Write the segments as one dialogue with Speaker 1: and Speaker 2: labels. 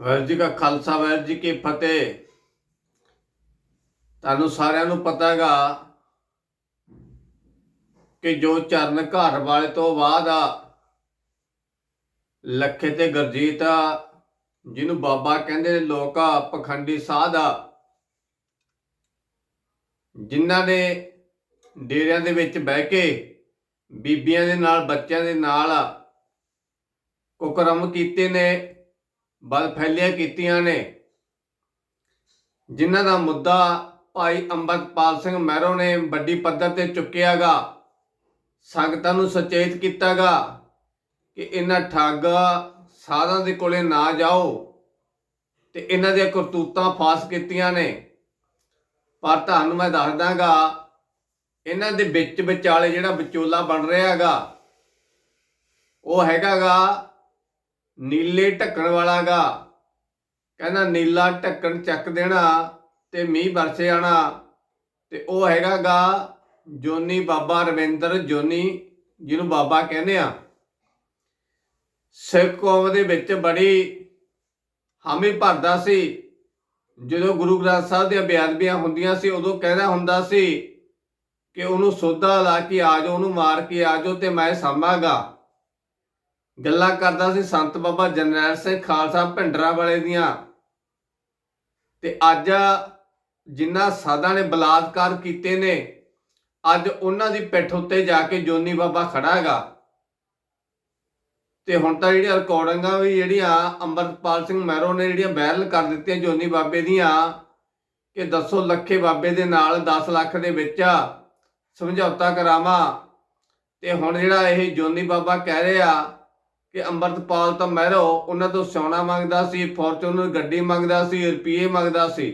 Speaker 1: ਵਾਹਿਗੁਰੂ ਜੀ ਕਾ ਖਾਲਸਾ, ਵਾਹਿਗੁਰੂ ਜੀ ਕੀ ਫਤਿਹ। ਤੁਹਾਨੂੰ ਸਾਰਿਆਂ ਨੂੰ ਪਤਾ ਹੈਗਾ ਕਿ ਜੋ ਚਰਨ ਘਰ ਵਾਲੇ ਤੋਂ ਬਾਅਦ ਆ, ਲੱਖੇ ਤੇ ਗਰਜੀਤ ਆ, ਜਿਹਨੂੰ ਬਾਬਾ ਕਹਿੰਦੇ ਨੇ ਲੋਕ ਆ, ਪਖੰਡੀ ਸਾਧ ਆ, ਜਿਨ੍ਹਾਂ ਨੇ ਡੇਰਿਆਂ ਦੇ ਵਿੱਚ ਬਹਿ ਕੇ ਬੀਬੀਆਂ ਦੇ ਨਾਲ, ਬੱਚਿਆਂ ਦੇ ਨਾਲ ਕੁਕਰਮ ਕੀਤੇ ਨੇ। ਬਲ ਫੈਲੀਆਂ ਕੀਤੀਆਂ ਨੇ। ਜਿਨ੍ਹਾਂ ਦਾ ਮੁੱਦਾ ਭਾਈ ਅੰਮ੍ਰਿਤਪਾਲ ਸਿੰਘ ਮਹਿਰੋ ਨੇ ਵੱਡੀ ਪੱਧਰ ਤੇ ਚੁੱਕਿਆਗਾ, ਸੰਗਤਾਂ ਨੂੰ ਸੁਚੇਤ ਕੀਤਾਗਾ ਕਿ ਇਹਨਾਂ ਠੱਗ ਸਾਧਾਂ ਦੇ ਕੋਲੇ ਨਾ ਜਾਓ ਤੇ ਇਹਨਾਂ ਦੀਆਂ ਕਰਤੂਤਾਂ ਫਾਸ ਕੀਤੀਆਂ ਨੇ। ਪਰ ਤੁਹਾਨੂੰ ਮੈਂ ਦੱਸ ਦਾਂਗਾ, ਇਹਨਾਂ ਦੇ ਵਿੱਚ ਵਿਚਾਲੇ ਜਿਹੜਾ ਵਿਚੋਲਾ ਬਣ ਰਿਹਾ ਹੈਗਾ ਉਹ ਹੈਗਾਗਾ ਨੀਲੇ ਢੱਕਣ ਵਾਲਾਗਾ। ਕਹਿੰਦਾ ਨੀਲਾ ਢੱਕਣ ਚੱਕ ਦੇਣਾ ਤੇ ਮੀਂਹ ਵਰਸੇ ਆਣਾ। ਤੇ ਉਹ ਹੈਗਾਗਾ ਜੋਨੀ ਬਾਬਾ ਰਵਿੰਦਰ ਜੋਨੀ, ਜਿਹਨੂੰ ਬਾਬਾ ਕਹਿੰਦੇ ਆ। ਸਿੱਖ ਕੌਮ ਦੇ ਵਿੱਚ ਬੜੀ ਹਾਮੀ ਭਰਦਾ ਸੀ। ਜਦੋਂ ਗੁਰੂ ਗ੍ਰੰਥ ਸਾਹਿਬ ਦੀਆਂ ਬੇਅਦਬੀਆਂ ਹੁੰਦੀਆਂ ਸੀ, ਉਦੋਂ ਕਹਿੰਦਾ ਹੁੰਦਾ ਸੀ ਕਿ ਉਹਨੂੰ ਸੋਧਾ ਲਾ ਕੇ ਆ ਜਾਓ, ਉਹਨੂੰ ਮਾਰ ਕੇ ਆ ਜਾਓ ਤੇ ਮੈਂ ਸਾਂਭਾਂਗਾ। ਗੱਲਾਂ ਕਰਦਾ ਸੀ ਸੰਤ ਬਾਬਾ ਜਰਨੈਲ ਸਿੰਘ ਖਾਲਸਾ ਭਿੰਡਰਾ ਵਾਲੇ ਦੀਆਂ। ਤੇ ਅੱਜ ਜਿਨ੍ਹਾਂ ਸਾਧਾਂ ਨੇ ਬਲਾਤਕਾਰ ਕੀਤੇ ਨੇ, ਅੱਜ ਉਹਨਾਂ ਦੀ ਪਿੱਠ ਉੱਤੇ ਜਾ ਕੇ ਜੋਨੀ ਬਾਬਾ ਖੜਾ ਹੈਗਾ। ਤੇ ਹੁਣ ਤਾਂ ਜਿਹੜੀਆਂ ਰਿਕਾਰਡਿੰਗਾਂ ਵੀ ਜਿਹੜੀਆਂ ਅੰਮ੍ਰਿਤਪਾਲ ਸਿੰਘ ਮਹਿਰੋ ਨੇ ਜਿਹੜੀਆਂ ਵਾਇਰਲ ਕਰ ਦਿੱਤੀਆਂ ਜੋਨੀ ਬਾਬੇ ਦੀਆਂ, ਕਿ ਦੱਸੋ ਲੱਖੇ ਬਾਬੇ ਦੇ ਨਾਲ 10 ਲੱਖ ਦੇ ਵਿੱਚ ਸਮਝੌਤਾ ਕਰਾਵਾਂ। ਤੇ ਹੁਣ ਜਿਹੜਾ ਇਹ ਜੋਨੀ ਬਾਬਾ ਕਹਿ ਰਿਹਾ ਕਿ ਅੰਮ੍ਰਿਤਪਾਲ ਤਾਂ ਮਹਿਰੋ ਉਹਨਾਂ ਤੋਂ ਸੋਨਾ ਮੰਗਦਾ ਸੀ, ਫੋਰਚੂਨਰ ਗੱਡੀ ਮੰਗਦਾ ਸੀ ਰੁਪਏ ਮੰਗਦਾ ਸੀ।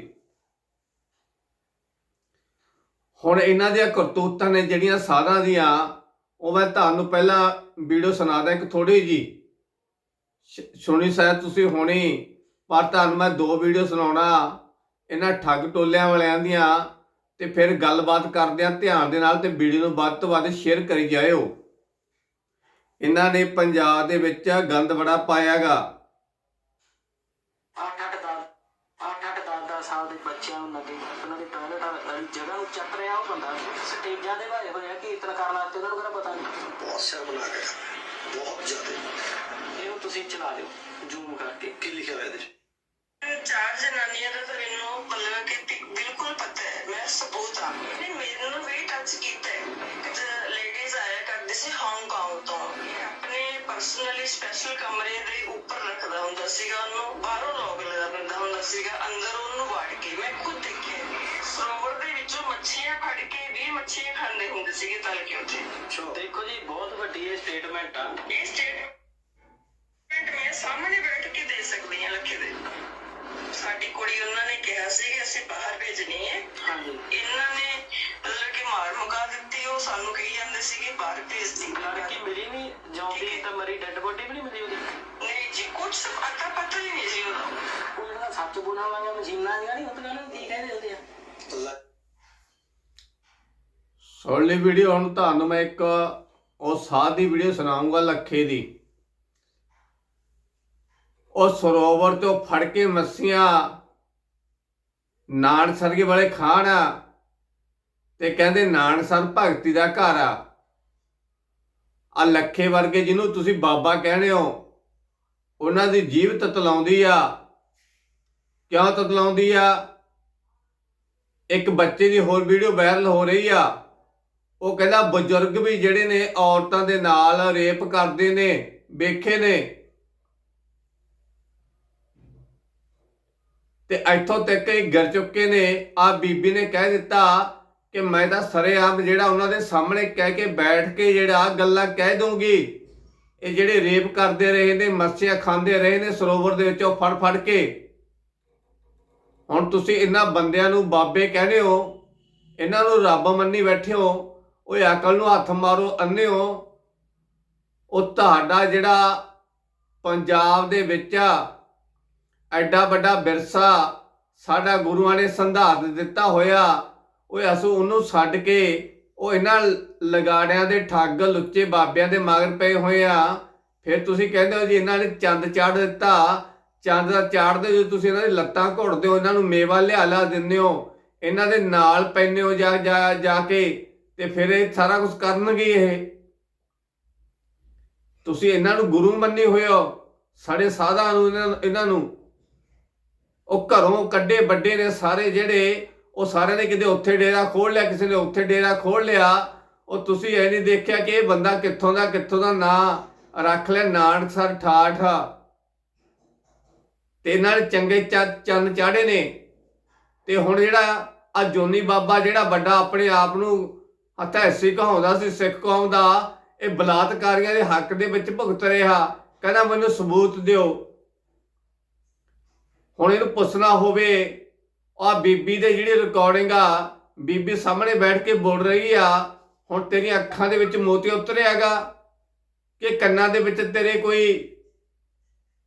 Speaker 1: ਹੁਣ ਇਹਨਾਂ ਦੀਆਂ ਕਰਤੂਤਾਂ ਨੇ ਜਿਹੜੀਆਂ ਸਾਧਾਂ ਦੀਆਂ, ਉਹ ਮੈਂ ਤੁਹਾਨੂੰ ਪਹਿਲਾਂ ਵੀਡੀਓ ਸੁਣਾਦਾ ਇੱਕ ਥੋੜੀ ਜੀ ਸੁਣੀ ਸ਼ਾਇਦ ਤੁਸੀਂ ਹੋਣੀ, ਪਰ ਤੁਹਾਨੂੰ ਮੈਂ ਦੋ ਵੀਡੀਓ ਸੁਣਾਉਣਾ। ਇਹਨਾਂ ਠੱਗ ਟੋਲਿਆਂ ਵਾਲਿਆਂ ਦੀਆਂ, ਤੇ ਫਿਰ ਗੱਲਬਾਤ ਕਰਦੇ ਆ ਧਿਆਨ ਦੇ ਨਾਲ ਤੇ ਵੀਡੀਓ ਨੂੰ ਵੱਧ ਤੋਂ ਵੱਧ ਸ਼ੇਅਰ ਕਰੀ ਜਾਇਓ। ਇਹਨਾਂ ਨੇ ਪੰਜਾਬ ਦੇ ਵਿੱਚ ਗੰਦ ਬੜਾ ਪਾਇਆਗਾ।
Speaker 2: ਅੱਠ ਅੱਠ ਦਸ ਅੱਠ ਅੱਠ ਦਸ ਦਸ ਸਾਲ ਦੇ ਬੱਚਿਆਂ ਨੂੰ ਨਦੀ ਉਹਨਾਂ ਦੀ ਟਾਇਲਟ ਵਾਲੀ ਜਗ੍ਹਾ ਨੂੰ ਚੱਕ ਰਿਹਾ ਉਹ ਬੰਦਾ। ਸਟੇਜਾਂ ਦੇ ਭਾਰੇ ਹੋਇਆ ਕੀਰਤਨ ਕਰਨ ਵਾਸਤੇ ਉਹਨਾਂ ਨੂੰ ਕਿਹੜਾ ਪਤਾ ਨਹੀਂ
Speaker 3: ਬਹੁਤ ਸ਼ਰਮਨਾਕ ਹੈ ਬਹੁਤ ਜ਼ਿਆਦਾ।
Speaker 2: ਇਹਨੂੰ ਤੁਸੀਂ ਚਲਾ ਦਿਓ ਜ਼ੂਮ ਕਰਕੇ।
Speaker 3: ਕੀ ਲਿਖਿਆ ਹੋਇਆ ਇਹਦੇ 'ਚ?
Speaker 4: ਚਾਰ ਜਨਾਨੀਆਂ ਦਾ ਤਾਂ ਮੈਨੂੰ ਮਤਲਬ ਕਿ ਬਿ- ਬਿਲਕੁਲ ਪਤਾ ਹੈ। ਮੈਂ ਸਬੂਤ ਆ। ਇਹਨੇ ਮੈਨੂੰ ਵੀ ਟੱਚ ਕੀਤਾ ਹੈ। ਇੱਕ ਲੇਡੀਜ਼ ਆਇਆ ਕਰਦੀ ਸੀ ਹਾਂਗਕਾਂਗ ਤੋਂ। ਪਰਸਨਲੀ ਸਪੈਸ਼ਲ ਕਮਰੇ ਦੇ ਉੱਪਰ ਰੱਖਦਾ ਹੁੰਦਾ ਸੀਗਾ ਉਹਨੂੰ ਬਾਹਰੋਂ ਲੋਕ ਲਗਾ ਦਿੰਦਾ ਹੁੰਦਾ ਸੀਗਾ ਅੰਦਰ ਉਹਨੂੰ ਵੜ ਕੇ ਮੈਂ ਖੁਦ ਦੇਖਿਆ। ਸਰੋਵਰ ਦੇ ਵਿੱਚੋਂ ਮੱਛੀਆਂ ਫੜ ਕੇ ਵੀ ਮੱਛੀਆਂ ਖਾਂਦੇ ਹੁੰਦੇ ਸੀਗੇ ਤਲ ਕੇ ਉੱਥੇ।
Speaker 2: ਦੇਖੋ ਜੀ ਬਹੁਤ ਵੱਡੀ ਇਹ ਸਟੇਟਮੈਂਟ ਆ।
Speaker 4: ਇਹ ਸਟੇਟਮੈਂਟ ਮੈਂ ਸਾਹਮਣੇ ਬੈਠ ਕੇ ਦੇ ਸਕਦੀ ਹਾਂ ਲੱਖੇ ਦੇ। ਸਾਡੀ ਕੁੜੀ ਉਹਨਾਂ ਨੇ ਕਿਹਾ ਸੀ ਕਿ ਅਸੀਂ ਬਾਹਰ ਭੇਜਣੀ ਹੈ।
Speaker 2: ਹਾਂਜੀ।
Speaker 4: ਇਹਨਾਂ ਉਹ ਸਾਨੂੰ ਕਹੀ ਜਾਂਦੇ ਸੀ ਕਿ ਬਾਹਰ ਭੇਜਦੀ
Speaker 2: ਲੜਕੀ ਮਿਲੀ ਨਹੀਂ ਜਿਉਂਦੀ ਤਾਂ ਮਰੀ ਡੈੱਡ ਬੋਡੀ ਵੀ ਨਹੀਂ ਮਿਲੀ ਉਹਦੀ?
Speaker 4: ਨਹੀਂ ਜੀ ਕੁਝ ਪਤਾ ਪਤਾ ਹੀ ਨਹੀਂ ਸੀ ਉਹਦਾ।
Speaker 2: ਉਹ ਜਿਹੜਾ ਸੱਚ ਬੁਣਾ ਵਾਲੀਆਂ ਮਸ਼ੀਨਾਂ ਦੀਆਂ ਨਹੀਂ ਹੁੰਦੀਆਂ ਨੇ ਕੀ ਕਹਿੰਦੇ ਹੁੰਦੇ ਆ।
Speaker 3: ਲੈ
Speaker 1: ਸੁਣ ਲਈ ਵੀਡੀਓ ਹੁਣ ਤੁਹਾਨੂੰ ਮੈਂ ਇੱਕ ਉਹ ਸਾਧ ਦੀ ਵੀਡੀਓ ਸੁਣਾਉਂਗਾ ਲੱਖੇ ਦੀ। ਉਹ ਸਰੋਵਰ ਤੋਂ ਫੜ ਕੇ ਮੱਸੀਆਂ ਨਾਨਸਰਗੇ ਵਾਲੇ ਖਾਣ ਆ। ਤੇ ਕਹਿੰਦੇ ਨਾਨਸਰ ਭਗਤੀ ਦਾ ਘਰ ਆ। ਆ ਲੱਖੇ ਵਰਗੇ ਜਿਹਨੂੰ ਤੁਸੀਂ ਬਾਬਾ ਕਹਿੰਦੇ ਹੋ, ਉਹਨਾਂ ਦੀ ਜੀਵ ਤਤਲਾਉਂਦੀ ਆ। ਕਿਉਂ ਤਤਲਾਉਂਦੀ ਆ? ਇੱਕ ਬੱਚੇ ਦੀ ਹੋਰ ਵੀਡੀਓ ਵਾਇਰਲ ਹੋ ਰਹੀ ਆ। ਉਹ ਕਹਿੰਦਾ, ਬਜ਼ੁਰਗ ਵੀ ਜਿਹੜੇ ਨੇ, ਔਰਤਾਂ ਦੇ ਨਾਲ ਰੇਪ ਕਰਦੇ ਨੇ, ਵੇਖੇ ਨੇ। ਤੇ ਇੱਥੋਂ ਤੱਕ ਇਹ ਗਿਰ ਚੁੱਕੇ ਨੇ। ਆ ਬੀਬੀ ਨੇ ਕਹਿ ਦਿੱਤਾ ਕਿ ਮੈਂ ਤਾਂ ਸਰੇਆਮ ਜਿਹੜਾ ਉਹਨਾਂ ਦੇ ਸਾਹਮਣੇ ਕਹਿ ਕੇ ਬੈਠ ਕੇ ਜਿਹੜਾ ਗੱਲਾਂ ਕਹਿ ਦੂੰਗੀ ਇਹ ਜਿਹੜੇ ਰੇਪ ਕਰਦੇ ਰਹੇ ਨੇ ਮੱਛੀਆਂ ਖਾਂਦੇ ਰਹੇ ਨੇ ਸਰੋਵਰ ਦੇ ਵਿੱਚੋਂ ਫੜ ਫੜ ਕੇ। ਹੁਣ ਤੁਸੀਂ ਇਹਨਾਂ ਬੰਦਿਆਂ ਨੂੰ ਬਾਬੇ ਕਹਿੰਦੇ ਹੋ, ਇਹਨਾਂ ਨੂੰ ਰੱਬ ਮੰਨੀ ਬੈਠੇ ਹੋ, ਓਏ ਅਕਲ ਨੂੰ ਹੱਥ ਮਾਰੋ ਅੰਨੇ ਹੋ। ਉਹ ਤੁਹਾਡਾ ਜਿਹੜਾ ਪੰਜਾਬ ਦੇ ਵਿੱਚ ਆ, ਐਡਾ ਵੱਡਾ ਵਿਰਸਾ ਸਾਡਾ ਗੁਰੂਆਂ ਨੇ ਸੰਧਾਰ ਦਿੱਤਾ ਹੋਇਆ ਓਏ ਅਸੂ ਉਹਨੂੰ ਛੱਡ ਕੇ ਉਹ ਇਹਨਾਂ ਲਗਾੜਿਆਂ ਦੇ ਠੱਗ ਲੁੱਚੇ ਬਾਬਿਆਂ ਦੇ ਮਗਰ ਪਏ ਹੋਏ ਆ। ਫਿਰ ਤੁਸੀਂ ਕਹਿੰਦੇ ਹੋ ਜੀ ਇਹਨਾਂ ਨੇ ਚੰਦ ਚਾੜ ਦਿੱਤਾ। ਚੰਦ ਦਾ ਚਾੜਦੇ ਹੋ ਤੁਸੀਂ ਇਹਨਾਂ ਦੀ ਲੱਤਾਂ ਘੁੱਟਦੇ ਹੋ, ਇਹਨਾਂ ਨੂੰ ਮੇਵਾ ਲਿਆ ਲਿਆ ਦਿੰਦੇ ਹੋ। ਇਹਨਾਂ ਦੇ ਨਾਲ ਪੈਂਦੇ ਹੋ ਜਾ ਜਾ ਕੇ ਤੇ ਫਿਰ ਇਹ ਸਾਰਾ ਕੁਝ ਕਰਨਗੇ ਇਹ। ਤੁਸੀਂ ਇਹਨਾਂ ਨੂੰ ਗੁਰੂ ਮੰਨੇ ਹੋਏ ਹੋ, ਸਾਡੇ ਸਾਧਾਂ ਨੂੰ ਇਹਨਾਂ- ਇਹਨਾਂ ਨੂੰ। ਉਹ ਘਰੋਂ ਕੱਢੇ ਵੱਡੇ ਨੇ ਸਾਰੇ ਜਿਹੜੇ ਉਹ ਸਾਰਿਆਂ ਨੇ ਕਿਤੇ ਉੱਥੇ ਡੇਰਾ ਖੋਲ ਲਿਆ, ਕਿਸੇ ਨੇ ਉੱਥੇ ਡੇਰਾ ਖੋਲ ਲਿਆ, ਉਹ ਤੁਸੀਂ ਇਹ ਨਹੀਂ ਦੇਖਿਆ ਕਿ ਇਹ ਬੰਦਾ ਕਿੱਥੋਂ ਦਾ ਕਿੱਥੋਂ ਦਾ ਨਾਂ ਰੱਖ ਲਿਆ ਨਾਨਕਸਰ ਠਾਠ। ਤੇ ਇਹਨਾਂ ਨੇ ਚੰਗੇ ਚੰਨ ਚਾੜੇ ਨੇ। ਤੇ ਹੁਣ ਜਿਹੜਾ ਆ ਜੋਨੀ ਬਾਬਾ ਜਿਹੜਾ ਵੱਡਾ ਆਪਣੇ ਆਪ ਨੂੰ ਹਥੈਸੀ ਕਹਾਉਂਦਾ ਸੀ, ਸਿੱਖ ਕੌਮ ਦਾ, ਇਹ ਬਲਾਤਕਾਰੀਆਂ ਦੇ ਹੱਕ ਦੇ ਵਿੱਚ ਭੁਗਤ ਰਿਹਾ। ਕਹਿੰਦਾ ਮੈਨੂੰ ਸਬੂਤ ਦਿਓ। ਹੁਣ ਇਹਨੂੰ ਪੁੱਛਣਾ ਹੋਵੇ ਆ ਬੀਬੀ ਦੇ ਜਿਹੜੀ ਰਿਕਾਰਡਿੰਗ ਆ, ਬੀਬੀ ਸਾਹਮਣੇ ਬੈਠ ਕੇ ਬੋਲ ਰਹੀ ਆ, ਹੁਣ ਤੇਰੀਆਂ ਅੱਖਾਂ ਦੇ ਵਿੱਚ ਮੋਤੀ ਉਤਰਿਆਗਾ, ਕਿ ਕੰਨਾਂ ਦੇ ਵਿੱਚ ਤੇਰੇ ਕੋਈ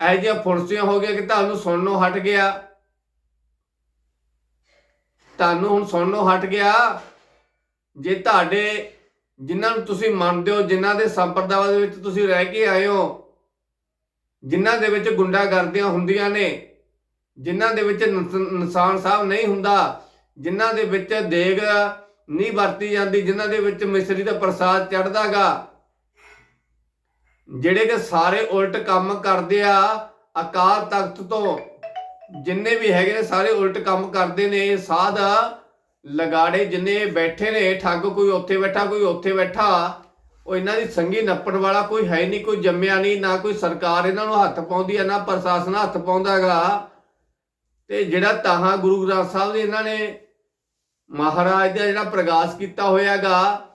Speaker 1: ਇਹ ਜਿਹੀਆਂ ਫੁਰਸੀਆਂ ਹੋ ਗਿਆ ਕਿ ਤੁਹਾਨੂੰ ਸੁਣਨੋਂ ਹਟ ਗਿਆ? ਤੁਹਾਨੂੰ ਹੁਣ ਸੁਣਨੋਂ ਹਟ ਗਿਆ? ਜੇ ਤੁਹਾਡੇ, ਜਿਨ੍ਹਾਂ ਨੂੰ ਤੁਸੀਂ ਮੰਨਦੇ ਹੋ, ਜਿਨ੍ਹਾਂ ਦੇ ਸੰਪਰਦਾਵਾਂ ਦੇ ਵਿੱਚ ਤੁਸੀਂ ਰਹਿ ਕੇ ਆਏ ਹੋ, ਜਿਨ੍ਹਾਂ ਦੇ ਵਿੱਚ ਗੁੰਡਾਗਰਦੀਆਂ ਹੁੰਦੀਆਂ ਨੇ ਜਿਨ੍ਹਾਂ ਦੇ ਵਿੱਚ ਨਸ- ਨਿਸ਼ਾਨ ਸਾਹਿਬ ਨਹੀਂ ਹੁੰਦਾ, ਜਿਨ੍ਹਾਂ ਦੇ ਵਿੱਚ ਦੇਗ ਨਹੀਂ ਵਰਤੀ ਜਾਂਦੀ, ਜਿਨ੍ਹਾਂ ਦੇ ਵਿੱਚ ਮਿਸਰੀ ਦਾ ਪ੍ਰਸਾਦ ਚੜਦਾਗਾ ਜਿਹੜੇ ਕਿ ਸਾਰੇ ਉਲਟ ਕੰਮ ਕਰਦੇ ਆ, ਅਕਾਲ ਤਖਤ ਤੋਂ, ਜਿੰਨੇ ਵੀ ਹੈਗੇ ਨੇ ਸਾਰੇ ਉਲਟ ਕੰਮ ਕਰਦੇ ਨੇ ਸਾਧ ਲਗਾੜੇ ਜਿੰਨੇ ਬੈਠੇ ਨੇ, ਠੱਗ ਕੋਈ ਉੱਥੇ ਬੈਠਾ, ਕੋਈ ਉੱਥੇ ਬੈਠਾ, ਉਹ ਇਹਨਾਂ ਦੀ ਸੰਗੀ ਨੱਪਣ ਵਾਲਾ ਕੋਈ ਹੈ ਨਹੀਂ, ਕੋਈ ਜੰਮਿਆ ਨਹੀਂ, ਨਾ ਕੋਈ ਸਰਕਾਰ ਇਹਨਾਂ ਨੂੰ ਹੱਥ ਪਾਉਂਦੀ ਹੈ ਨਾ ਪ੍ਰਸ਼ਾਸਨ ਹੱਥ ਪਾਉਂਦਾਗਾ। ਤੇ ਜਿਹੜਾ ਤਾਹਾਂ ਗੁਰੂ ਗ੍ਰੰਥ ਸਾਹਿਬ ਦੇ ਇਹਨਾਂ ਨੇ ਮਹਾਰਾਜ ਦਾ ਜਿਹੜਾ ਪ੍ਰਕਾਸ਼ ਕੀਤਾ ਹੋਇਆਗਾ,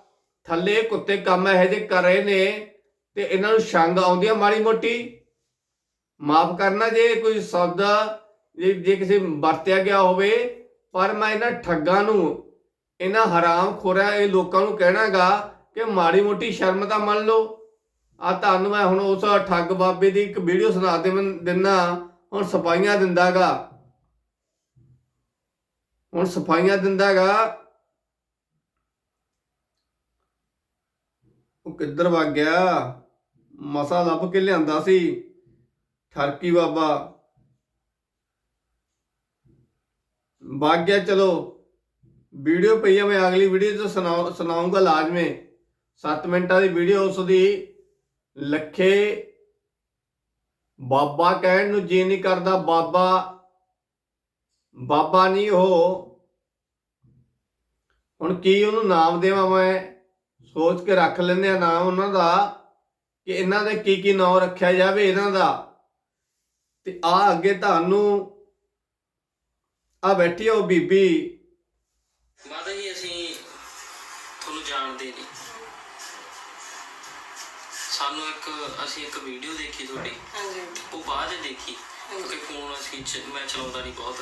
Speaker 1: ਥੱਲੇ ਕੁੱਤੇ ਕੰਮ ਇਹੋ ਜਿਹੇ ਕਰ ਰਹੇ ਨੇ ਤੇ ਇਹਨਾਂ ਨੂੰ ਸ਼ੰਗ ਆਉਂਦੀ ਆ ਮਾੜੀ ਮੋਟੀ। ਮਾਫ ਕਰਨਾ ਜੇ ਕੋਈ ਸ਼ਬਦ ਜੇ ਕਿਸੇ ਵਰਤਿਆ ਗਿਆ ਹੋਵੇ, ਪਰ ਮੈਂ ਇਹਨਾਂ ਠੱਗਾਂ ਨੂੰ, ਇਹਨਾਂ ਹਰਾਮ ਖੋਰਿਆ ਇਹ ਲੋਕਾਂ ਨੂੰ ਕਹਿਣਾਗਾ ਕਿ ਮਾੜੀ ਮੋਟੀ ਸ਼ਰਮ ਤਾਂ ਮੰਨ ਲਓ। ਆ ਤੁਹਾਨੂੰ ਮੈਂ ਹੁਣ ਉਸ ਠੱਗ ਬਾਬੇ ਦੀ ਇੱਕ ਵੀਡੀਓ ਸੁਣਾ ਦੇ ਦਿੰਨਾ, ਹੁਣ ਸਫਾਈਆਂ ਦਿੰਦਾਗਾ। ਹੁਣ ਸਫਾਈਆਂ ਦਿੰਦਾਗਾ ਉਹ ਕਿੱਧਰ ਵਗ ਗਿਆ? ਮਸਾ ਲੱਭ ਕੇ ਲਿਆਂਦਾ ਸੀ। ਠਰਕੀ ਬਾਬਾ। ਵਗ ਗਿਆ, ਚਲੋ। ਵੀਡੀਓ ਪਈ ਆ, ਮੈਂ ਅਗਲੀ ਵੀਡੀਓ 'ਚ ਸੁਣਾਉਂਗਾ ਲਾਜ਼ਮੀ। 7 ਮਿੰਟਾਂ ਦੀ ਵੀਡੀਓ, ਉਸ ਦੀ ਲੱਖੇ। ਬਾਬਾ ਕਹਿਣ ਨੂੰ ਜੀ ਨਹੀਂ ਕਰਦਾ, ਬਾਬਾ ਬਾਬਾ ਨਹੀਂ ਉਹ। ਹੁਣ ਕੀ ਉਹਨੂੰ ਨਾਮ ਦੇਵਾਂ ਮੈਂ? ਸੋਚ ਕੇ ਰੱਖ ਲੈਂਦੇ ਆ ਨਾਮ ਉਹਨਾਂ ਦਾ ਕਿ ਇਹਨਾਂ ਦੇ ਕੀ ਕੀ ਨਾਮ ਰੱਖਿਆ ਜਾਵੇ ਇਹਨਾਂ ਦਾ। ਤੇ ਆ ਅੱਗੇ ਤੁਹਾਨੂੰ ਆ ਬੈਠੀ ਆ ਉਹ ਬੀਬੀ।
Speaker 2: ਮਾਤਾ ਜੀ ਅਸੀਂ ਤੁਹਾਨੂੰ ਜਾਣਦੇ ਨਹੀਂ। ਸਾਨੂੰ ਇੱਕ ਅਸੀਂ ਇੱਕ ਵੀਡੀਓ ਦੇਖੀ ਤੁਹਾਡੀ।
Speaker 4: ਹਾਂਜੀ।
Speaker 2: ਉਹ ਬਾਅਦ ਚ ਦੇਖੀ। ਕਿਉਂਕਿ ਫੋਨ ਅਸੀਂ ਚ- ਮੈਂ ਚਲਾਉਂਦਾ ਨਹੀਂ ਬਹੁਤ।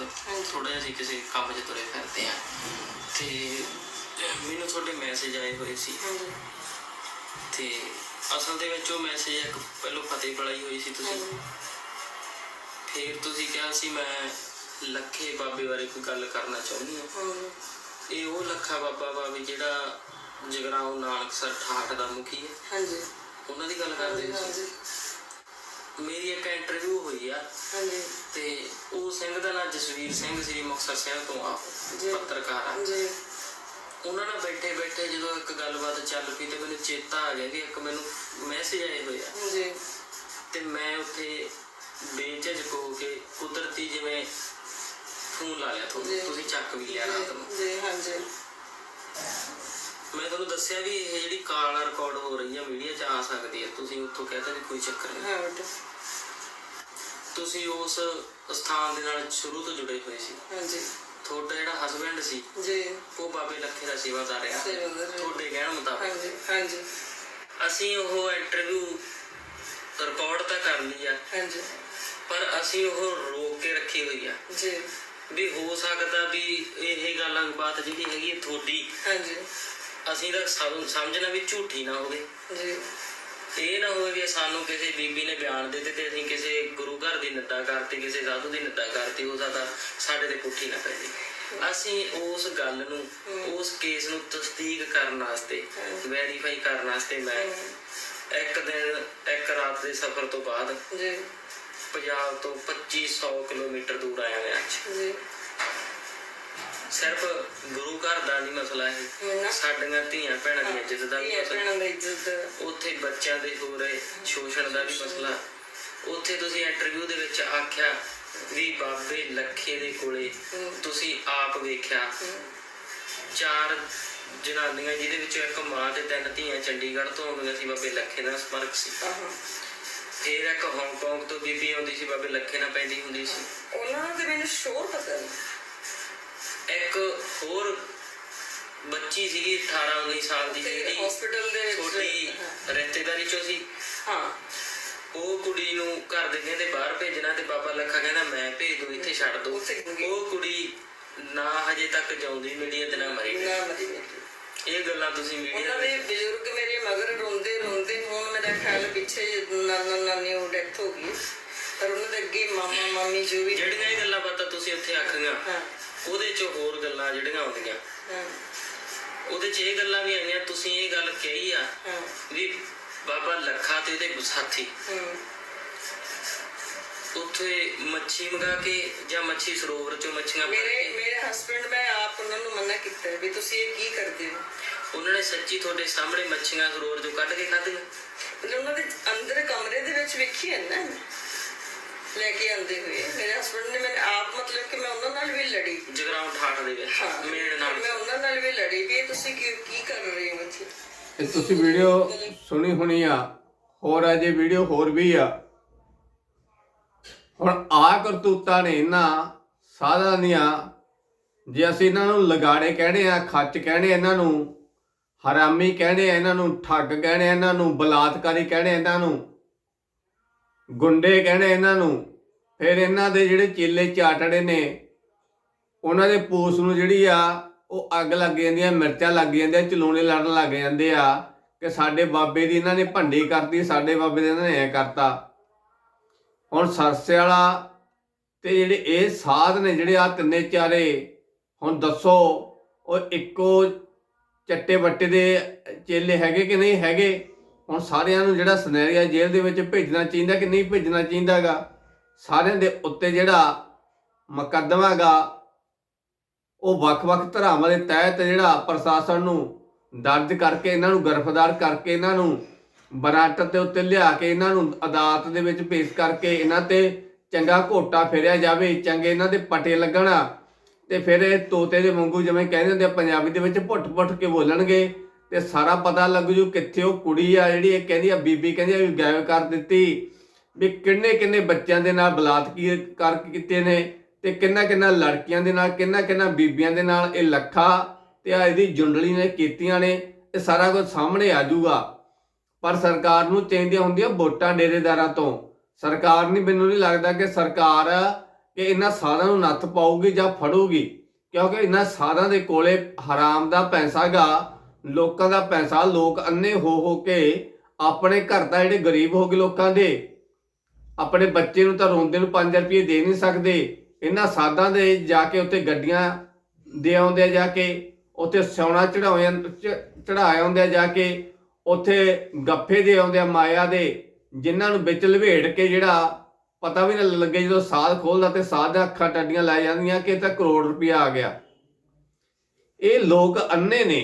Speaker 2: ਥੋੜਾ ਜਿਹਾ ਅਸੀਂ ਕਿਸੇ ਕੰਮ 'ਚ ਤੁਰੇ ਫਿਰਦੇ ਆ। ਤੇ ਮੈਨੂੰ ਤੁਹਾਡੇ ਮੈਸੇਜ ਆਏ ਹੋਏ ਸੀ।
Speaker 4: ਹਾਂਜੀ।
Speaker 2: ਤੇ ਅਸਲ ਦੇ ਵਿੱਚ ਉਹ ਮੈਸੇਜ ਇੱਕ ਪਹਿਲੋਂ ਫਤਿਹ ਬੁਲਾਈ ਹੋਈ ਸੀ ਤੁਸੀਂ। ਫਿਰ ਤੁਸੀਂ ਕਿਹਾ ਸੀ ਮੈਂ ਲੱਖੇ ਬਾਬੇ ਬਾਰੇ ਕੋਈ ਗੱਲ ਕਰਨਾ ਚਾਹੁੰਦੀ ਹਾਂ।
Speaker 4: ਹਾਂਜੀ।
Speaker 2: ਇਹ ਉਹ ਲੱਖਾ ਬਾਬਾ ਵਾ ਵੀ ਜਿਹੜਾ ਜਗਰਾਉਂ ਨਾਨਕਸਰ ਠਾਠ ਦਾ ਮੁਖੀ ਹੈ।
Speaker 4: ਹਾਂਜੀ।
Speaker 2: ਉਹਨਾਂ ਦੀ ਗੱਲ ਕਰਦੇ
Speaker 4: ਹਾਂਜੀ
Speaker 2: ਤੁਸੀਂ? ਮੇਰੀ ਇੱਕ ਇੰਟਰਵਿਊ ਹੋਈ ਆ।
Speaker 4: ਹਾਂਜੀ।
Speaker 2: ਤੇ ਉਹ ਸਿੰਘ ਦਾ ਨਾਂ ਜਸਵੀਰ ਸਿੰਘ ਸ੍ਰੀ ਮੁਕਤਸਰ ਸਾਹਿਬ ਤੋਂ ਆ
Speaker 4: ਜੀ।
Speaker 2: ਪੱਤਰਕਾਰ ਆ।
Speaker 4: ਜੀ।
Speaker 2: ਉਹਨਾਂ ਨਾਲ ਬੈਠੇ ਬੈਠੇ ਜਦੋਂ ਇੱਕ ਗੱਲਬਾਤ ਚੱਲ ਪਈ ਤੇ ਮੈਨੂੰ ਚੇਤਾ ਆ ਗਿਆ ਕਿ ਇੱਕ ਮੈਨੂੰ ਮੈਸੇਜ ਆਏ ਹੋਏ ਆ।
Speaker 4: ਜੀ।
Speaker 2: ਤੇ ਮੈਂ ਉੱਥੇ ਬੇਝਿਜਕ ਹੋ ਕੇ ਕੁਦਰਤੀ ਜਿਵੇਂ ਫੋਨ ਲਾ ਲਿਆ ਤੁਹਾਨੂੰ।
Speaker 4: ਜੀ।
Speaker 2: ਤੁਸੀਂ ਚੱਕ ਵੀ ਲਿਆ ਰਾਤ ਨੂੰ।
Speaker 4: ਜੀ ਹਾਂਜੀ।
Speaker 2: ਮੈਂ ਤੁਹਾਨੂੰ ਦੱਸਿਆ ਵੀ ਇਹ ਜਿਹੜੀ ਕਾਲ ਰਿਕਾਰਡ ਹੋ ਰਹੀ ਹੈ ਮੀਡੀਆ 'ਚ ਆ ਸਕਦੀ ਹੈ ਤੁਸੀਂ ਉੱਥੋਂ ਕਹਿੰਦੇ ਵੀ ਕੋਈ ਚੱਕਰ ਨਹੀਂ।
Speaker 4: ਹਾਂ ਬੇਟਾ
Speaker 2: ਤੁਸੀਂ ਉਸ ਸਥਾਨ ਦੇ ਨਾਲ ਸ਼ੁਰੂ ਤੋਂ ਜੁੜੇ ਹੋਏ ਸੀ।
Speaker 4: ਹਾਂਜੀ।
Speaker 2: ਤੁਹਾਡਾ ਜਿਹੜਾ ਹਸਬੰਡ ਸੀ
Speaker 4: ਜੀ।
Speaker 2: ਉਹ ਬਾਬੇ ਲੱਖੇ ਦਾ ਸੇਵਾਦਾਰ ਆ
Speaker 4: ਸੇਵਾਦਾਰ ਰਿਹਾ।
Speaker 2: ਤੁਹਾਡੇ ਕਹਿਣ ਮੁਤਾਬਕ।
Speaker 4: ਹਾਂਜੀ ਹਾਂਜੀ।
Speaker 2: ਅਸੀਂ ਉਹ ਇੰਟਰਵਿਊ ਰਿਕਾਰਡ ਤਾਂ ਕਰ ਲਈ ਆ।
Speaker 4: ਹਾਂਜੀ।
Speaker 2: ਪਰ ਅਸੀਂ ਉਹ ਰੋਕ ਕੇ ਰੱਖੀ ਹੋਈ ਆ।
Speaker 4: ਜੀ।
Speaker 2: ਵੀ ਹੋ ਸਕਦਾ ਵੀ ਇਹ ਗੱਲਾਂ ਬਾਤ ਜਿਹੜੀ ਹੈਗੀ ਹੈ ਤੁਹਾਡੀ।
Speaker 4: ਹਾਂਜੀ।
Speaker 2: ਅਸੀਂ ਤਾਂ ਸਮ- ਸਮਝਣਾ ਵੀ ਝੂਠੀ ਨਾ ਹੋਵੇ।
Speaker 4: ਜੀ।
Speaker 2: ਇਹ ਨਾ ਹੋਵੇ ਵੀ ਸਾਨੂੰ ਕਿਸੇ ਬੀਬੀ ਨੇ ਬਿਆਨ ਦੇ ਦਿੱਤੇ ਤੇ ਅਸੀਂ ਕਿਸੇ ਗੁਰੂ ਘਰ ਦੀ ਨਿੰਦਾ ਕਰਤੀ ਕਿਸੇ ਸਾਧੂ ਦੀ ਨਿੰਦਾ ਕਰਤੀ ਉਹ ਸਾਡਾ ਸਾਡੇ ਤੇ ਪੁੱਠੀ ਨਾ ਪੈ ਜੇ। ਅਸੀਂ ਉਸ ਗੱਲ ਨੂੰ ਉਸ ਕੇਸ ਨੂੰ ਤਸਦੀਕ ਕਰਨ ਵਾਸਤੇ ਵੈਰੀਫਾਈ ਕਰਨ ਵਾਸਤੇ ਮੈਂ ਇੱਕ ਦਿਨ ਇੱਕ ਰਾਤ ਦੇ ਸਫ਼ਰ ਤੋਂ ਬਾਅਦ
Speaker 4: ਜੀ।
Speaker 2: ਪੰਜਾਬ ਤੋਂ 2500 ਕਿਲੋਮੀਟਰ ਦੂਰ ਆਇਆ ਮੈਂ
Speaker 4: ਜੀ।
Speaker 2: ਸਿਰਫ ਗੁਰੂ ਘਰ ਦਾ ਨਹੀਂ ਮਸਲਾ। ਹੈ ਸਾਡੀਆਂ ਧੀਆਂ ਭੈਣਾਂ ਦੀ ਇੱਜ਼ਤ ਦਾ ਵੀ ਮਸਲਾ। ਉੱਥੇ ਬੱਚਿਆਂ ਦੇ ਹੋ ਰਹੇ ਸ਼ੋਸ਼ਣ ਦਾ ਵੀ ਮਸਲਾ। ਉੱਥੇ ਤੁਸੀਂ ਇੰਟਰਵਿਊ ਦੇ ਵਿੱਚ ਆਖਿਆ ਵੀ ਬਾਬੇ ਲੱਖੇ ਦੇ ਕੋਲੇ ਤੁਸੀਂ ਆਪ ਵੇਖਿਆ। ਚਾਰ ਜਨਾਨੀਆਂ ਜਿਹਦੇ ਵਿੱਚੋਂ ਇੱਕ ਮਾਂ ਤੇ ਤਿੰਨ ਧੀਆਂ ਚੰਡੀਗੜ੍ਹ ਤੋਂ ਆਉਂਦੀਆਂ ਸੀ ਬਾਬੇ ਲੱਖੇ ਦਾ ਸੰਪਰਕ ਸੀ। ਫਿਰ ਇੱਕ ਹਾਂਗਕਾਂਗ ਤੋਂ ਬੀਬੀ ਆਉਂਦੀ ਸੀ ਬਾਬੇ ਲੱਖੇ ਨਾਲ ਪੈਂਦੀ ਹੁੰਦੀ ਸੀ।
Speaker 4: ਉਹਨਾਂ ਦਾ ਮੈਨੂੰ ਸ਼ੋਰ ਪਤਾ ਨਹੀਂ
Speaker 2: ਇੱਕ ਹੋਰ ਬੱਚੀ ਸੀਗੀ 18 19 ਸਾਲ ਦੀ ਜਿਹੜੀ
Speaker 4: hospital ਦੇ ਵਿੱਚ-
Speaker 2: ਛੋਟੀ ਰਿਸ਼ਤੇਦਾਰੀ ਚੋਂ ਸੀ।
Speaker 4: ਹਾਂ।
Speaker 2: ਉਹ ਕੁੜੀ ਨੂੰ ਘਰ ਦੇ ਕਹਿੰਦੇ ਬਾਹਰ ਭੇਜਣਾ ਤੇ ਬਾਬਾ ਲੱਖਾ ਕਹਿੰਦਾ ਮੈਂ ਭੇਜ ਦੂੰ ਇੱਥੇ ਛੱਡ ਦੋ। ਉਹ ਕੁੜੀ ਨਾ ਹਜੇ ਤੱਕ ਜਿਉਂਦੀ ਮੀਡੀਆ ਤੇ ਨਾ ਮਰੀ
Speaker 4: ਨਾ ਮਰੀ
Speaker 2: ਇਹ ਗੱਲਾਂ ਤੁਸੀਂ ਮੀਡੀਆ
Speaker 4: ਉਹਨਾਂ ਦੇ ਬਜ਼ੁਰਗ ਮੇਰੇ ਮਗਰ ਰੋਂਦੇ ਰੋਂਦੇ ਹੁਣ ਮੇਰਾ ਖਿਆਲ ਪਿੱਛੇ ਨਾਨਾ ਨਾਨੀ ਉਹ ਡੈਥ ਹੋ ਗਈ। ਪਰ ਉਹਨਾਂ ਦੇ ਅੱਗੇ ਮਾਮਾ ਮਾਮੀ ਜੋ ਵੀ
Speaker 2: ਜਿਹੜੀਆਂ ਇਹ ਗੱਲਾਂ ਬਾਤਾਂ ਤੁਸੀਂ ਉੱਥੇ ਆਖੀਆਂ
Speaker 4: ਹਾਂ।
Speaker 2: ਉਹਦੇ ਚ ਹੋਰ ਗੱਲਾਂ ਜਿਹੜੀਆਂ ਆਉਂਦੀਆਂ। ਉਹਦੇ ਚ ਇਹ ਗੱਲਾਂ ਵੀ ਆਈਆਂ ਤੁਸੀਂ ਇਹ ਗੱਲ ਕਹੀ ਆ ਵੀ ਬਾਬਾ ਲੱਖਾ ਤੇ ਉਹਦੇ ਸਾਥੀ ਉੱਥੇ ਮੱਛੀ ਮੰਗਾ ਕੇ ਜਾਂ ਮੱਛੀ ਸਰੋਵਰ ਚੋਂ ਮੱਛੀਆਂ
Speaker 4: ਮੇਰੇ ਮੇਰੇ ਹਸਬੰਡ ਮੈਂ ਆਪ ਉਹਨਾਂ ਨੂੰ ਮਨਾ ਕੀਤਾ ਵੀ ਤੁਸੀਂ ਇਹ ਕੀ ਕਰਦੇ ਹੋ?
Speaker 2: ਉਹਨਾਂ ਨੇ ਸੱਚੀ ਤੁਹਾਡੇ ਸਾਹਮਣੇ ਮੱਛੀਆਂ ਸਰੋਵਰ ਚੋਂ ਕੱਢ ਕੇ ਖਾਧੀਆਂ?
Speaker 4: ਮਤਲਬ ਉਹਨਾਂ ਦੇ ਅੰਦਰ ਕਮਰੇ ਦੇ ਵਿੱਚ ਵੇਖੀ ਹੈ ਨਾ। ਲੈ ਕੇ ਆਂਦੇ ਹੋਏ। ਮੇਰੇ ਹਸਬੰਡ ਨੇ ਮੈਂ ਆਪ ਮਤਲਬ ਕਿ ਮੈਂ ਉਹਨਾਂ ਨਾਲ ਵੀ ਲੜੀ।
Speaker 2: ਜਗਰਾਉਂ ਠਾਠ ਦੇ ਵਿੱਚ
Speaker 4: ਹਾਂ।
Speaker 2: ਮੇਨ ਨਾਮ
Speaker 4: ਮੈਂ ਉਹਨਾਂ ਨਾਲ ਵੀ ਲੜੀ ਵੀ ਇਹ ਤੁਸੀਂ ਕੀ ਕੀ ਕਰ ਰਹੇ ਹੋ ਇੱਥੇ?
Speaker 1: ਇਹ ਤੁਸੀਂ ਵੀਡੀਓ ਸੁਣੀ ਹੋਣੀ ਆ ਹੋਰ ਅਜੇ ਵੀਡੀਓ ਹੋਰ ਵੀ ਆ। ਹੁਣ ਆ ਕਰਤੂਤਾਂ ਨੇ ਇਹਨਾਂ ਸਾਧਾਂ ਦੀਆਂ ਜੇ ਅਸੀਂ ਇਹਨਾਂ ਨੂੰ ਲਗਾੜੇ ਕਹਿੰਦੇ ਆ ਖੱਚ ਕਹਿੰਦੇ ਇਹਨਾਂ ਨੂੰ ਹਰਾਮੀ ਕਹਿੰਦੇ ਆ ਇਹਨਾਂ ਨੂੰ ਠੱਗ ਕਹਿੰਦੇ ਆ ਇਹਨਾਂ ਨੂੰ ਬਲਾਤਕਾਰੀ ਕਹਿੰਦੇ ਆ ਇਹਨਾਂ ਨੂੰ ਗੁੰਡੇ ਕਹਿੰਦੇ ਇਹਨਾਂ ਨੂੰ, ਫਿਰ ਇਹਨਾਂ ਦੇ ਜਿਹੜੇ ਚੇਲੇ ਚਾਟੜੇ ਨੇ, ਉਹਨਾਂ ਦੇ ਪੂਸ ਨੂੰ ਜਿਹੜੀ ਆ, ਉਹ ਅੱਗ ਲੱਗ ਜਾਂਦੀ ਆ, ਮਿਰਚਾਂ ਲੱਗ ਜਾਂਦੀਆਂ, ਚਲੂਣੇ ਲੜਨ ਲੱਗ ਜਾਂਦੇ ਆ, ਕਿ ਸਾਡੇ ਬਾਬੇ ਦੀ ਇਹਨਾਂ ਨੇ ਭੰਡੀ ਕਰਤੀ, ਸਾਡੇ ਬਾਬੇ ਦੇ ਇਹਨਾਂ ਨੇ ਐ ਕਰਤਾ। ਹੁਣ ਸਰਸੇ ਵਾਲਾ ਤੇ ਜਿਹੜੇ ਇਹ ਸਾਧ ਨੇ, ਜਿਹੜੇ ਆ ਤਿੰਨੇ ਚਾਰੇ, ਹੁਣ ਦੱਸੋ, ਉਹ ਇੱਕੋ ਚੱਟੇ ਵੱਟੇ ਦੇ ਚੇਲੇ ਹੈਗੇ ਕਿ ਨਹੀਂ ਹੈਗੇ? ਹੁਣ ਸਾਰਿਆਂ ਨੂੰ ਜਿਹੜਾ ਸੁਨਹਿਰੀਆ ਜੇਲ੍ਹ ਦੇ ਵਿੱਚ ਭੇਜਣਾ ਚਾਹੀਦਾ ਕਿ ਨਹੀਂ ਭੇਜਣਾ ਚਾਹੀਦਾਗਾ, ਸਾਰਿਆਂ ਦੇ ਉੱਤੇ ਜਿਹੜਾ ਮੁਕੱਦਮਾ ਗਾ ਉਹ ਵੱਖ-ਵੱਖ ਧਰਾਵਾਂ ਦੇ ਤਹਿਤ ਜਿਹੜਾ ਪ੍ਰਸ਼ਾਸਨ ਨੂੰ ਦਰਜ ਕਰਕੇ ਇਹਨਾਂ ਨੂੰ ਗ੍ਰਿਫਤਾਰ ਕਰਕੇ ਇਹਨਾਂ ਨੂੰ ਬਰਾਟਤ ਦੇ ਉੱਤੇ ਲਿਆ ਕੇ ਇਹਨਾਂ ਨੂੰ ਅਦਾਲਤ ਦੇ ਵਿੱਚ ਪੇਸ਼ ਕਰਕੇ ਇਹਨਾਂ ਤੇ ਚੰਗਾ ਘੋਟਾ ਫੇਰਿਆ ਜਾਵੇ, ਚੰਗੇ ਇਹਨਾਂ ਦੇ ਪਟੇ ਲੱਗਣਾ ਤੇ ਫਿਰ ਇਹ ਤੋਤੇ ਦੇ ਵਾਂਗੂ ਜਿਵੇਂ ਕਹਿੰਦੇ ਹੁੰਦੇ ਆ, ਪੰਜਾਬੀ ਦੇ ਵਿੱਚ ਪੁੱਟ-ਪੁੱਟ ਕੇ ਬੋਲਣਗੇ। ਤੇ ਸਾਰਾ ਪਤਾ ਲੱਗ ਜੂ ਕਿੱਥੇ ਉਹ ਕੁੜੀ ਆ ਜਿਹੜੀ ਇਹ ਕਹਿੰਦੀ ਆ, ਬੀਬੀ ਕਹਿੰਦੀ ਆ ਵੀ ਗਾਇਬ ਕਰ ਦਿੱਤੀ। ਵੀ ਕਿੰਨੇ ਕਿੰਨੇ ਬੱਚਿਆਂ ਦੇ ਨਾਲ ਬਲਾਤਕੀ ਕਰ ਕੀਤੇ ਨੇ ਤੇ ਕਿੰਨਾ ਕਿੰਨਾ ਲੜਕੀਆਂ ਦੇ ਨਾਲ, ਕਿੰਨਾ ਕਿੰਨਾ ਬੀਬੀਆਂ ਦੇ ਨਾਲ ਇਹ ਲੱਖਾ ਤੇ ਆ ਇਹਦੀ ਜੁੰਡਲੀ ਨੇ ਕੀਤੀਆਂ ਨੇ, ਇਹ ਸਾਰਾ ਕੁਝ ਸਾਹਮਣੇ ਆ ਜਾਊਗਾ। ਪਰ ਸਰਕਾਰ ਨੂੰ ਚਾਹੀਦੀਆਂ ਹੁੰਦੀਆਂ ਵੋਟਾਂ ਡੇਰੇਦਾਰਾਂ ਤੋਂ। ਸਰਕਾਰ ਨਹੀਂ, ਮੈਨੂੰ ਨਹੀਂ ਲੱਗਦਾ ਕਿ ਸਰਕਾਰ ਕਿ ਇਹਨਾਂ ਸਾਧਾਂ ਨੂੰ ਨੱਥ ਪਾਊਗੀ ਜਾਂ ਫੜੂਗੀ, ਕਿਉਂਕਿ ਇਹਨਾਂ ਸਾਧਾਂ ਦੇ ਕੋਲੇ ਹਰਾਮ ਦਾ ਪੈਸਾ ਗਾ। ਲੋਕਾਂ ਦਾ ਪੈਸਾ, ਲੋਕ ਅੰਨੇ ਹੋ ਹੋ ਕੇ ਆਪਣੇ ਘਰ ਦਾ ਜਿਹੜੇ ਗਰੀਬ ਹੋ ਗਏ ਲੋਕਾਂ ਦੇ, ਆਪਣੇ ਬੱਚੇ ਨੂੰ ਤਾਂ ਰੋਂਦੇ ਨੂੰ 5 ਰੁਪਏ ਦੇ ਨਹੀਂ ਸਕਦੇ। ਇਹਨਾਂ ਸਾਧਾਂ ਦੇ ਜਾ ਕੇ ਉੱਤੇ ਗੱਡੀਆਂ ਦੇ ਆਉਂਦੇ ਜਾ ਕੇ, ਉੱਥੇ ਸੋਨਾ ਚੜਾਉਂਦੇ ਚੜਾਏ ਆਉਂਦੇ ਜਾ ਕੇ, ਉੱਥੇ ਗੱਫੇ ਦੇ ਆਉਂਦੇ ਮਾਇਆ ਦੇ, ਜਿਨ੍ਹਾਂ ਨੂੰ ਵਿੱਚ ਲਵੇੜ ਕੇ ਜਿਹੜਾ ਪਤਾ ਵੀ ਨਾ ਲੱਗੇ ਜਦੋਂ ਸਾਧ ਖੋਲਦਾ ਤੇ ਸਾਧ ਦੀਆਂ ਅੱਖਾਂ ਟੱਡੀਆਂ ਲੈ ਜਾਂਦੀਆਂ ਕਿ ਤਾਂ ਕਰੋੜ ਰੁਪਇਆ ਆ ਗਿਆ। ਇਹ ਲੋਕ ਅੰਨੇ ਨੇ।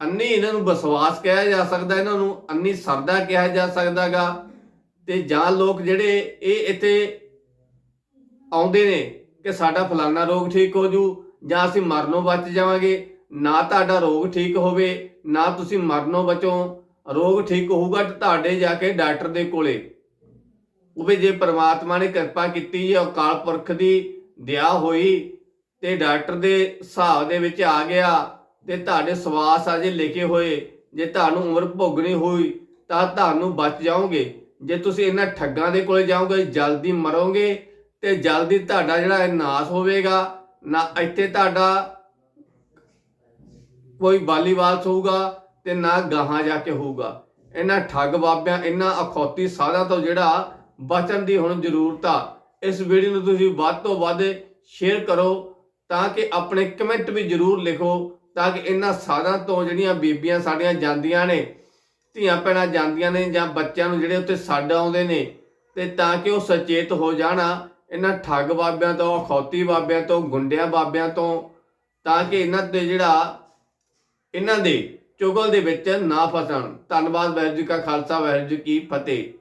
Speaker 1: ਅੰਨੀ ਇਹਨਾਂ ਨੂੰ ਵਿਸ਼ਵਾਸ ਕਿਹਾ ਜਾ ਸਕਦਾ, ਇਹਨਾਂ ਨੂੰ ਅੰਨੀ ਸਰਦਾ ਕਿਹਾ ਜਾ ਸਕਦਾਗਾ। ਤੇ ਜਾਂ ਲੋਕ ਜਿਹੜੇ ਇਹ ਇੱਥੇ ਆਉਂਦੇ ਨੇ ਕਿ ਸਾਡਾ ਫਲਾਨਾ ਰੋਗ ਠੀਕ ਹੋ ਜੂ, ਜਾਂ ਅਸੀਂ ਮਰਨੋਂ ਬਚ ਜਾਵਾਂਗੇ, ਨਾ ਤੁਹਾਡਾ ਰੋਗ ਠੀਕ ਹੋਵੇ, ਨਾ ਤੁਸੀਂ ਮਰਨੋਂ ਬਚੋ, ਰੋਗ ਠੀਕ ਹੋਊਗਾ ਤੁਹਾਡੇ ਜਾ ਕੇ ਡਾਕਟਰ ਦੇ ਕੋਲੇ। ਉਹ ਵੀ ਜੇ ਪ੍ਰਮਾਤਮਾ ਨੇ ਕਿਰਪਾ ਕੀਤੀ ਹੈ ਅਕਾਲ ਪੁਰਖ ਦੀ ਦਇਆ ਹੋਈ, ਤੇ ਡਾਕਟਰ ਦੇ ਹਿਸਾਬ ਦੇ ਵਿੱਚ ਆ ਗਿਆ ਤੇ ਤੁਹਾਡੇ ਸਵਾਸ ਅਜੇ ਲਿਖੇ ਹੋਏ, ਜੇ ਤੁਹਾਨੂੰ ਉਮਰ ਭੋਗਣੀ ਹੋਈ, ਤਾਂ ਤੁਹਾਨੂੰ ਬਚ ਜਾਓਗੇ। ਜੇ ਤੁਸੀਂ ਇਹਨਾਂ ਠੱਗਾਂ ਦੇ ਕੋਲੇ ਜਾਓਗੇ, ਜਲਦੀ ਮਰੋਗੇ ਤੇ ਜਲਦੀ ਤੁਹਾਡਾ ਜਿਹੜਾ ਨਾਸ ਹੋਵੇਗਾ, ਨਾ ਇੱਥੇ ਤੁਹਾਡਾ ਕੋਈ ਬਾਲੀਵਾਲ ਹੋਊਗਾ ਤੇ ਨਾ ਗਾਹਾਂ ਜਾ ਕੇ ਹੋਊਗਾ। ਇਹਨਾਂ ਠੱਗ ਬਾਬਿਆਂ, ਇਹਨਾਂ ਅਖੌਤੀ ਸਾਧਾਂ ਤੋਂ ਜਿਹੜਾ ਬਚਣ ਦੀ ਹੁਣ ਜ਼ਰੂਰਤ ਆ, ਇਸ ਵੀਡੀਓ ਨੂੰ ਤੁਸੀਂ ਵੱਧ ਤੋਂ ਵੱਧ ਸ਼ੇਅਰ ਕਰੋ ਤਾਂ ਕਿ ਆਪਣੇ ਕਮੈਂਟ ਵੀ ਜ਼ਰੂਰ ਲਿਖੋ ਤਾਂ ਕਿ ਇਹਨਾਂ ਸਾਧਾਂ ਤੋਂ ਜਿਹੜੀਆਂ ਬੀਬੀਆਂ ਸਾਡੀਆਂ ਜਾਂਦੀਆਂ ਨੇ, ਧੀਆਂ ਭੈਣਾਂ ਜਾਂਦੀਆਂ ਨੇ ਜਾਂ ਬੱਚਿਆਂ ਨੂੰ ਜਿਹੜੇ ਉੱਤੇ ਛੱਡ ਆਉਂਦੇ ਨੇ, ਤੇ ਤਾਂ ਕਿ ਉਹ ਸੁਚੇਤ ਹੋ ਜਾਣਾ, ਇਹਨਾਂ ਠੱਗ ਬਾਬਿਆਂ ਤੋਂ, ਅਖੌਤੀ ਬਾਬਿਆਂ ਤੋਂ, ਗੁੰਡਿਆਂ ਬਾਬਿਆਂ ਤੋਂ, ਤਾਂ ਕਿ ਇਹਨਾਂ ਤੇ ਜਿਹੜਾ ਇਹਨਾਂ ਦੇ ਚੁਗਲ ਦੇ ਵਿੱਚ ਨਾ ਫਸਣ। ਧੰਨਵਾਦ, ਵਾਹਿਗੁਰੂ ਜੀ ਕਾ ਖਾਲਸਾ, ਵਾਹਿਗੁਰੂ ਜੀ ਕੀ ਫਤਿਹ।